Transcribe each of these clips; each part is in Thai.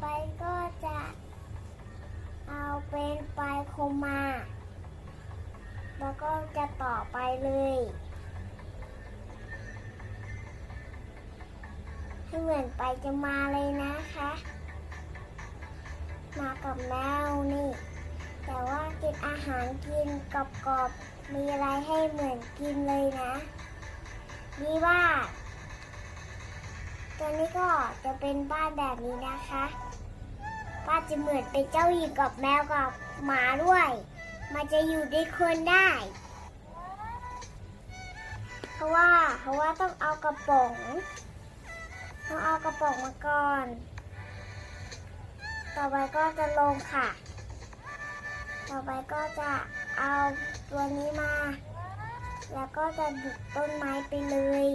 ไปก็จะเอาเป็นปลายโคมมา แล้วก็จะต่อไปเลยให้เหมือนไปจะมาเลยนะคะ มากับแมวนี่ แต่ว่ากินอาหารกินกรอบๆ มีอะไรให้เหมือนกินเลยนะ นี่ว่า ตัวนี้ก็จะเป็นบ้านแบบนี้นะคะบ้านจะเหมือนเป็นเจ้าหญิงกับแมวกับหมาด้วย มันจะอยู่ด้วยคนได้ เพราะว่าเพราะว่าต้องเอากระป๋องต้องเอากระป๋องมาก่อน ต่อไปก็จะลงค่ะ ต่อไปก็จะเอาตัวนี้มา แล้วก็จะบุกต้นไม้ไปเลย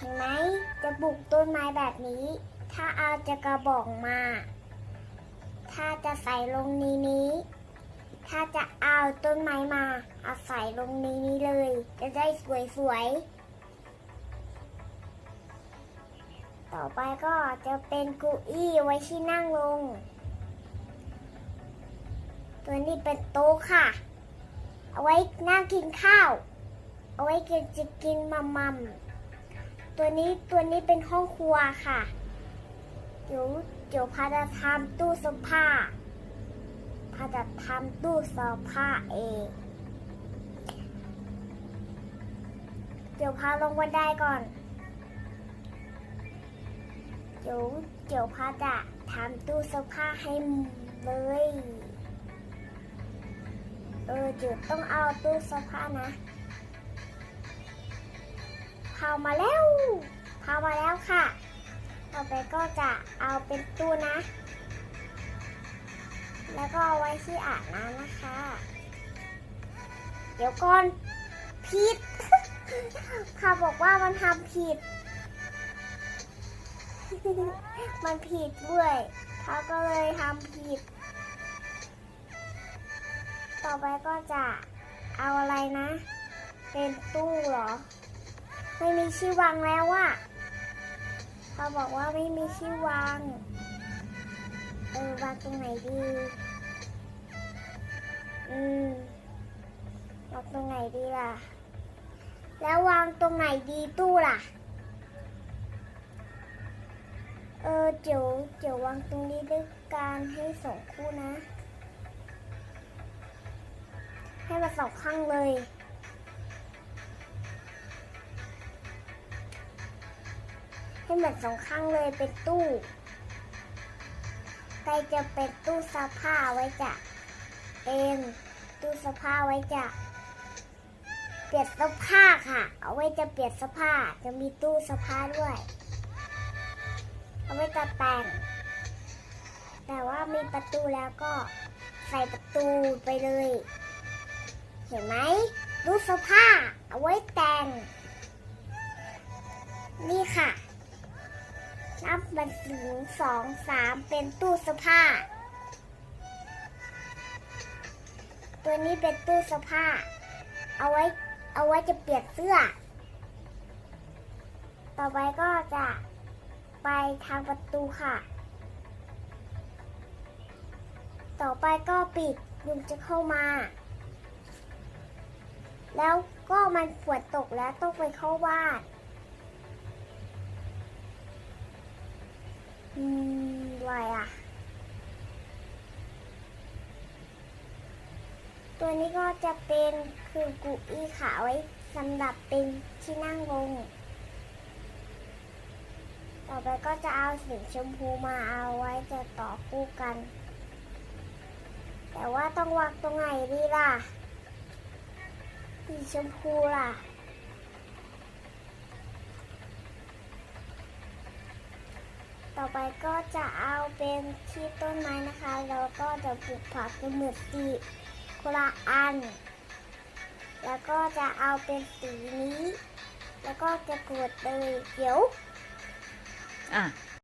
เห็นไหมจะบุกต้นไม้แบบนี้ ถ้าเอาจะกระบอกมา ถ้าจะใส่ลงนี้นี้ ถ้าจะเอาต้นไม้มาเอาใส่ลงนี้นี้เลย จะได้สวยๆ ต่อไปก็จะเป็นเกุอี้ไว้ที่นั่งลง ตัวนี้เป็นโต๊ะค่ะ เอาไว้นั่งกินข้าว เอาไว้กินจะกินมัมมัม ตัวนี้ตัวนี้เป็นห้องครัวค่ะ เดี๋ยวเดี๋ยวพาจะทำตู้เสื้อผ้าพาจะทำตู้เสื้อผ้าเอง เดี๋ยวพาลงบันไดก่อน เดี๋ยวเดี๋ยวพาจะทำตู้เสื้อผ้าให้เลยเออเดี๋ยวต้องเอาตู้เสื้อผ้านะ มาแล้วพามาแล้วค่ะ ต่อไปก็จะเอาเป็นตู้นะ แล้วก็เอาไว้ที่อาบน้ำนะคะ เดี๋ยวก่อนผิดพาบอกว่ามันทำผิด มันผิดด้วยพาก็เลยทำผิด ต่อไปก็จะเอาอะไรนะ เป็นตู้เหรอ ไม่มีชื่อวางแล้วอะเขาบอกว่าไม่มีชื่อวาง เออวางตรงไหนดี อืมวางตรงไหนดีล่ะ แล้ววางตรงไหนดีตู้ล่ะ เออเดี๋ยวเดี๋ยววางตรงนี้ด้วยการให้สองคู่นะ ให้มาสองข้างเลย ให้เหมือนสองข้างเลยเป็นตู้ใกล้จะเป็นตู้เสื้อผ้าไว้จะเป็นตู้เสื้อผ้าไว้จะเปลี่ยนเสื้อผ้าค่ะ เอาไว้จะเปลี่ยนเสื้อผ้าจะมีตู้เสื้อผ้าด้วย เอาไว้จะแต่ง แต่ว่ามีประตูแล้วก็ใส่ประตูไปเลย เห็นไหมตู้เสื้อผ้า เอาไว้แต่ง นี่ค่ะ นับบันถึงสองสามเป็นตู้เสื้อผ้า ตัวนี้เป็นตู้เสื้อผ้า เอาไว้เอาไว้จะเปลี่ยนเสื้อ ต่อไปก็จะไปทางประตูค่ะ ต่อไปก็ปิดยุงจะเข้ามา แล้วก็มันฝนตกแล้วต้องไปเข้าบ้าน อืมอะไรอะ ตัวนี้ก็จะเป็นคือกุอีขาไว้สำหรับเป็นที่นั่งลง ต่อไปก็จะเอาสีชมพูมาเอาไว้จะต่อคู่กัน แต่ว่าต้องวางตรงไหนดีล่ะ สีชมพูล่ะ ต่อไปก็จะเอาเป็นที่ต้นไม้นะคะ แล้วก็จะปลูกผักเป็นหมือสีคนละอัน แล้วก็จะเอาเป็นสีนี้ แล้วก็จะกดเลยเดี๋ยว อะ